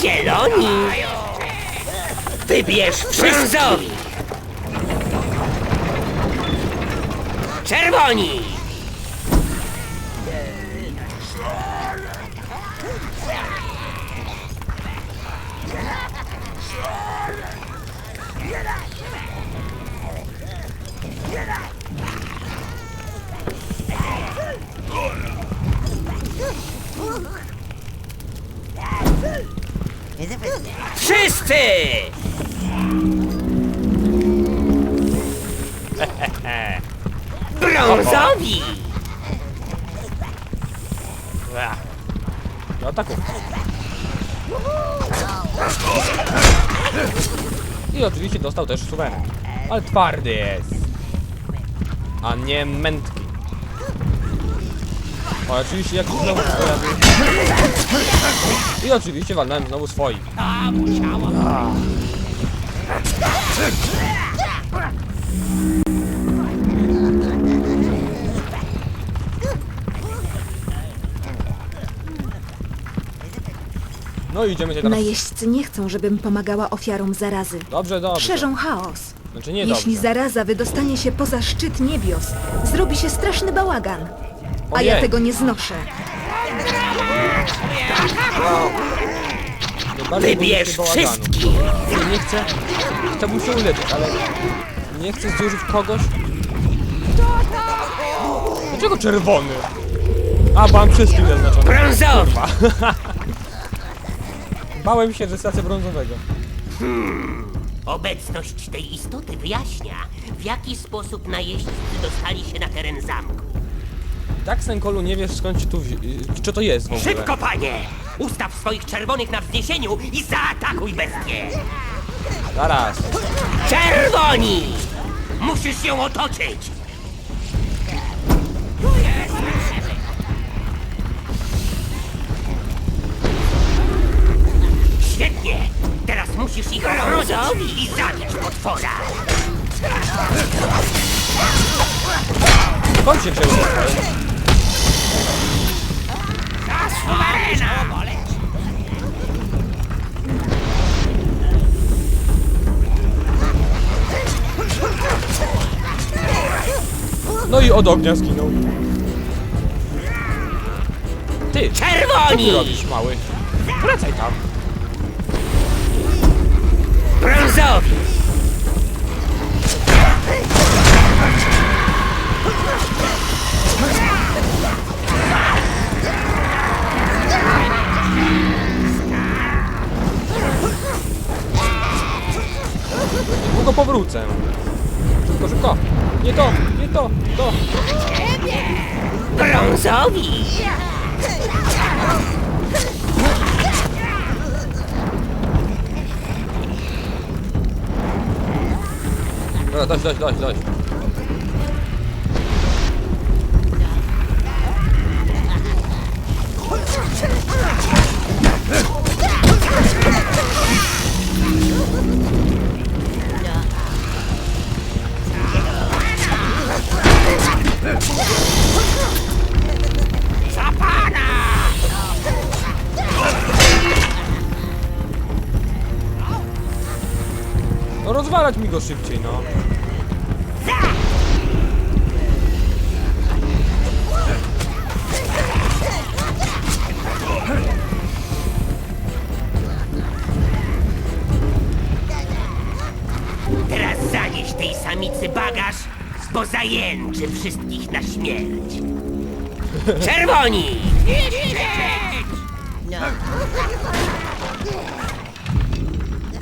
Zieloni. Wybierz brązowi. Czerwoni. Wszyscy! Brązowi! Do ataku. I oczywiście dostał też suweren. Ale twardy jest. A nie mętki. O, oczywiście jak się znowu pojawił. I oczywiście walnąłem znowu swoich. No i idziemy się teraz. Najeźdźcy nie chcą, żebym pomagała ofiarom zarazy. Dobrze, dobrze. Szerzą chaos. Znaczy nie Jeśli dobrze. zaraza wydostanie się poza szczyt niebios, zrobi się straszny bałagan. A ja tego nie znoszę. Się Wybierz bałaganu. wszystkich! Ja nie chcę. Chciałbym się uleczyć, ale nie chcę zdziurzyć kogoś. Dlaczego czerwony? A, bo mam wszystkim zaznaczone. Brązowi! Bałem się, że stracę brązowego. Obecność tej istoty wyjaśnia, w jaki sposób najeźdźcy dostali się na teren zamku. Tak, Senkolu, nie wiesz skąd ci tu wzi- Czy to jest w ogóle? Szybko, panie! Ustaw swoich czerwonych na wzniesieniu i zaatakuj bestię! Zaraz. Czerwoni! Musisz ją otoczyć! Świetnie! Teraz musisz ich rozrodzić i zabić potwora! Skąd się wzięły te twoje? No i od ognia zginął. Ty, co ty Czerwoni! robisz, mały? Wracaj tam. Brązowi! Długo powrócę. Szybko, szybko. Nie to, nie to, to. Brązowi! Dobra, dość, dość, dość, dość. Go szybciej, no. Teraz zanieś tej samicy bagaż, bo zajęczy wszystkich na śmierć. Czerwoni!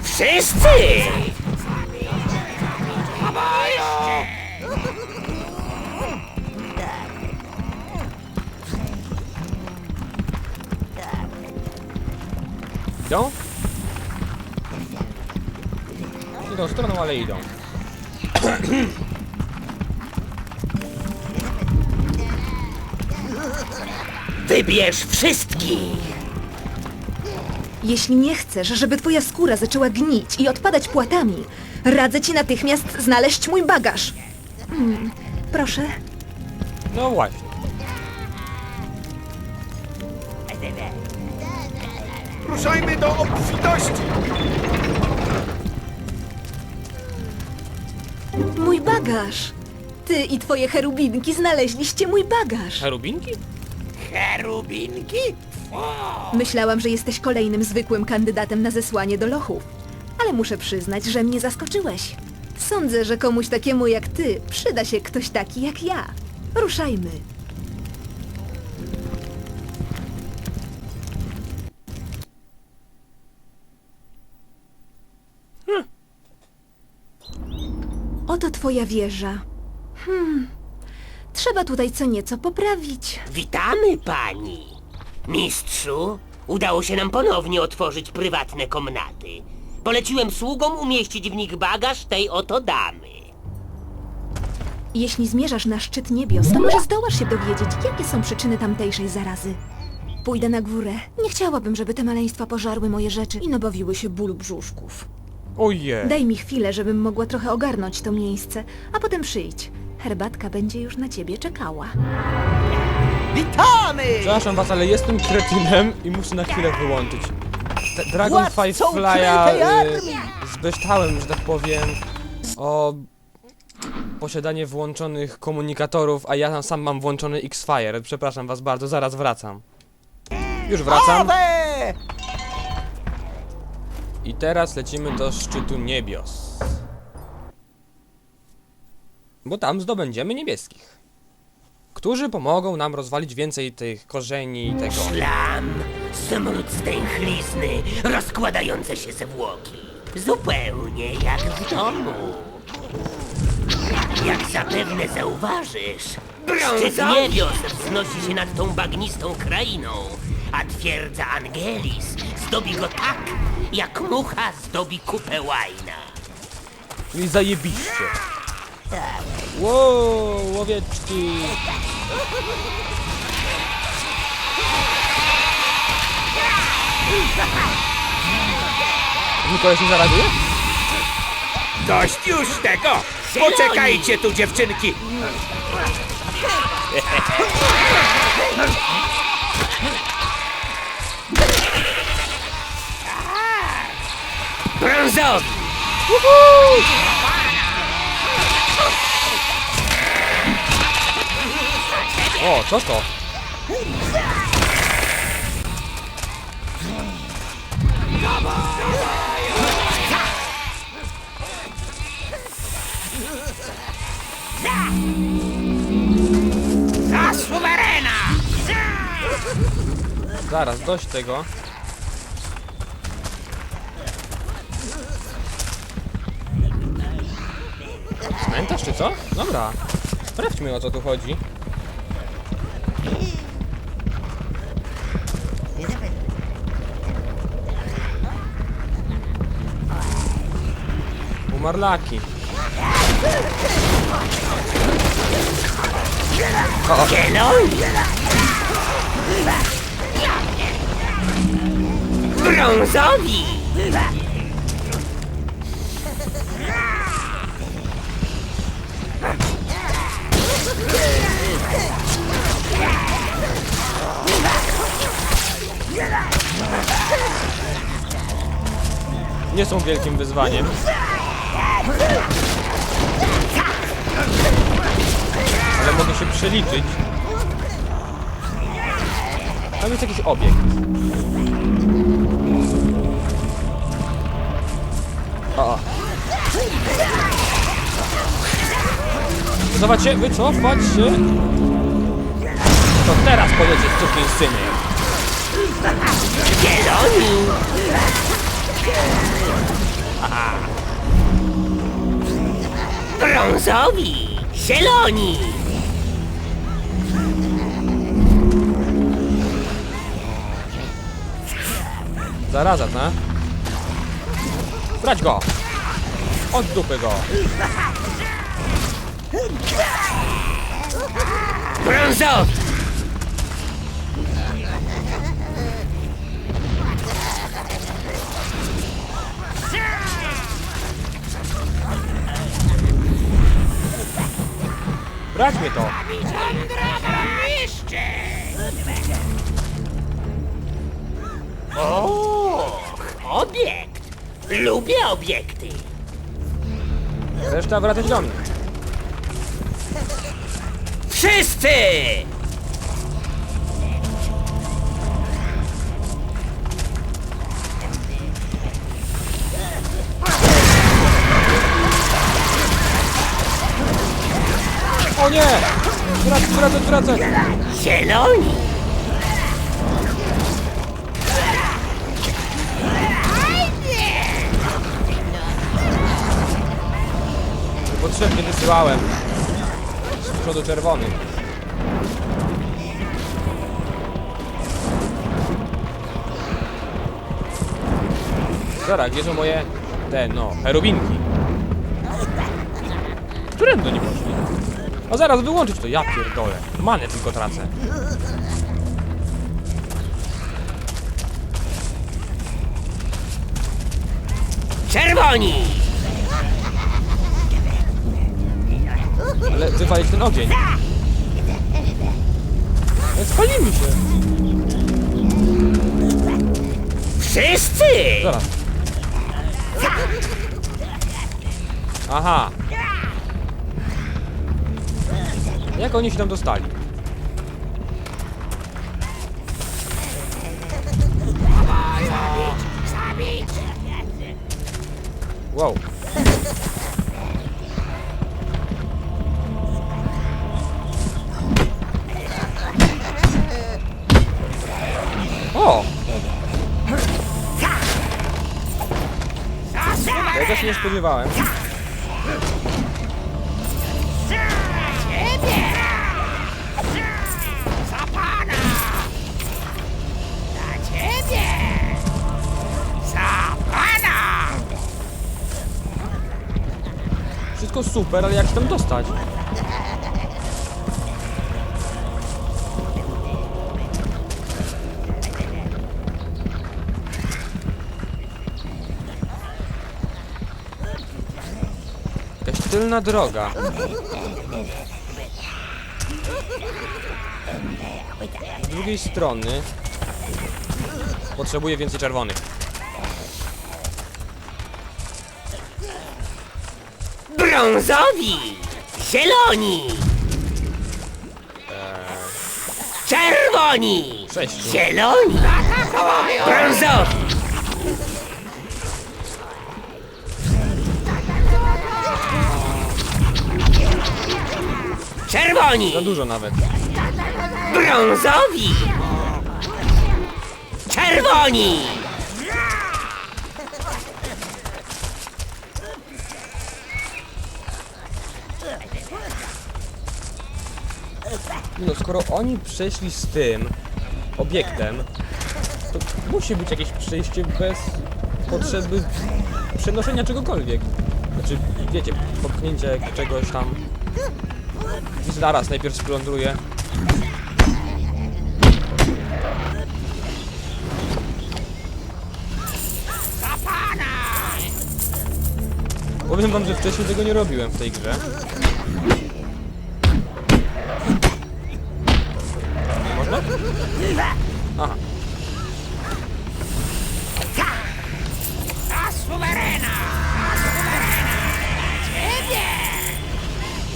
Wszyscy! Idą? Idą stroną, ale idą. Wybierz wszystkich! Jeśli nie chcesz, żeby twoja skóra zaczęła gnić i odpadać płatami, radzę ci natychmiast znaleźć mój bagaż. Mm, proszę. No właśnie. Ruszajmy do obfitości! Mój bagaż! Ty i twoje cherubinki znaleźliście mój bagaż. Cherubinki? Cherubinki? Myślałam, że jesteś kolejnym zwykłym kandydatem na zesłanie do lochów. Ale muszę przyznać, że mnie zaskoczyłeś. Sądzę, że komuś takiemu jak ty przyda się ktoś taki jak ja. Ruszajmy. Oto twoja wieża. Hmm. Trzeba tutaj co nieco poprawić. Witamy pani. Mistrzu, udało się nam ponownie otworzyć prywatne komnaty. Poleciłem sługom umieścić w nich bagaż tej oto damy. Jeśli zmierzasz na szczyt niebios, to może zdołasz się dowiedzieć, jakie są przyczyny tamtejszej zarazy. Pójdę na górę. Nie chciałabym, żeby te maleństwa pożarły moje rzeczy i nabawiły się bólu brzuszków. Ojej. Daj mi chwilę, żebym mogła trochę ogarnąć to miejsce, a potem przyjdź. Herbatka będzie już na ciebie czekała. Witamy! Przepraszam was, ale jestem kretynem i muszę na chwilę wyłączyć. Te Dragonfly Władcą Fly'a krytej y, że tak powiem, o posiadanie włączonych komunikatorów, a ja sam mam włączony X-Fire. Przepraszam was bardzo, zaraz wracam. Już wracam. I teraz lecimy do szczytu niebios. Bo tam zdobędziemy niebieskich. Którzy pomogą nam rozwalić więcej tych korzeni i tego. Szlam, smród stęchlizny, rozkładające się zwłoki. Zupełnie jak w domu. Jak zapewne zauważysz, szczyt niebios wznosi się nad tą bagnistą krainą, a twierdza Angelis zdobi go tak, jak mucha zdobi kupę łajna. I zajebiście. Wow, łowieczki. Nikoś nie zareaguje? Dość już tego! Poczekajcie tu, dziewczynki! Brązowy! O, co to? Zaraz, dość tego. Cmentarz czy co? Dobra. Sprawdźmy o co tu chodzi. Umarlaki. Zieloni! Brązowi! Nie są wielkim wyzwaniem. Ale mogę się przeliczyć. Tam jest jakiś obiekt. O. Zobaczcie, wycofać się. To teraz pojedzie syny. Zieloni! Brązowi! Zieloni! Zaraza, no. Brać go! Od dupy go! Brązowi! Brać mnie to! O! obiekt. Lubię obiekty. Reszta wracać do mnie. Wszyscy! O nie! Wracać, wracać, wracać! Zieloni! Potrzebnie wysyłałem. Z przodu czerwony. Zara, gdzie są moje... te, no, cherubinki? Którędy nie poszli? A zaraz wyłączyć to, ja pierdolę. Manę tylko tracę. Czerwoni! Ale wypalić ten ogień. Ale spalimy się. Wszyscy! Zaraz. Aha. Jak oni się tam dostali? Wow. O! Ja się nie spodziewałem. Wszystko super, ale jak się tam dostać? Tylna droga. Z drugiej strony potrzebuję więcej czerwonych. Brązowi! Zieloni! Czerwoni! Sześciu. Zieloni! Brązowi! Czerwoni! Za dużo nawet. Brązowi! Czerwoni! No skoro oni przeszli z tym obiektem, to musi być jakieś przejście bez potrzeby przenoszenia czegokolwiek. Znaczy, wiecie, popchnięcie czegoś tam. Zaraz najpierw splądruję. Powiem wam, że wcześniej tego nie robiłem w tej grze. Nie można? Aha.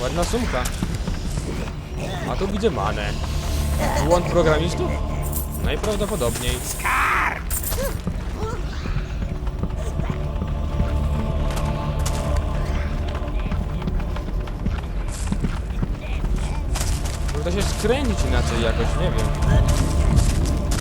Ładna sumka. A tu widzę manę. Błąd programistów? Najprawdopodobniej. Może to się skręcić inaczej jakoś, nie wiem.